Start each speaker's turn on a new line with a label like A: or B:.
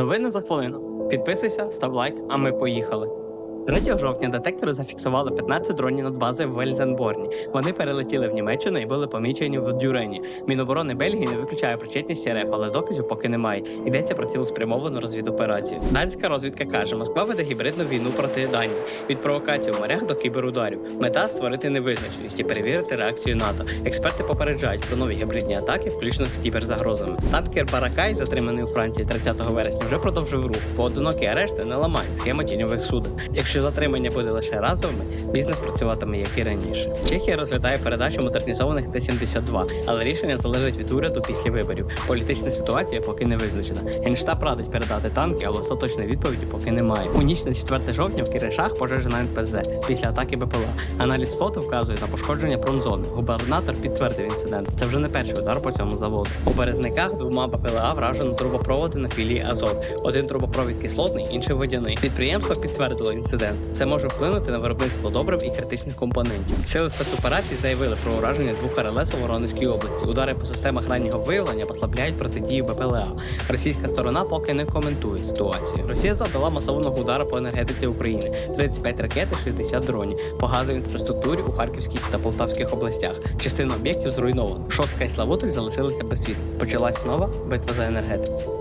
A: Новини за хвилину. Підписуйся, став лайк, а ми поїхали. 3 жовтня детектори зафіксували 15 дронів над базою в Вельзенборні. Вони перелетіли в Німеччину і були помічені в Дюрені. Міноборони Бельгії не виключає причетність РФ, але доказів поки немає. Йдеться про цілеспрямовану розвідоперацію. Данська розвідка каже, Москва веде гібридну війну проти Данії від провокацій в морях до кіберударів. Мета створити невизначеність і перевірити реакцію НАТО. Експерти попереджають про нові гібридні атаки, включно з кіберзагрозами. Танкер Баракай, затриманий у Франції 30 вересня, вже продовжив рух. Поодинокі арешти не ламають схема тіньових суден. Якщо затримання буде лише разовими, бізнес працюватиме як і раніше. Чехія розглядає передачу модернізованих Т-72, але рішення залежить від уряду після виборів. Політична ситуація поки не визначена. Генштаб радить передати танки, але остаточної відповіді поки немає. У ніч на 4 жовтня в Киришах пожежа на НПЗ після атаки БПЛА. Аналіз фото вказує на пошкодження промзони. Губернатор підтвердив інцидент. Це вже не перший удар по цьому заводу. У березниках двома БПЛА вражено трубопроводи на філії Азот. Один трубопровід кислотний, інший водяний. Підприємство підтвердило інцидент. Це може вплинути на виробництво добрив і критичних компонентів. Сили спецоперацій заявили про ураження двох РЛС у Воронезькій області. Удари по системах раннього виявлення послабляють протидію БПЛА. Російська сторона поки не коментує ситуацію. Росія завдала масованого удару по енергетиці України: 35 ракет і 60 дронів по газовій інфраструктурі у Харківській та Полтавських областях. Частина об'єктів зруйнована. Шостка і Славутич залишилися без світла. Почалась нова битва за енергетику.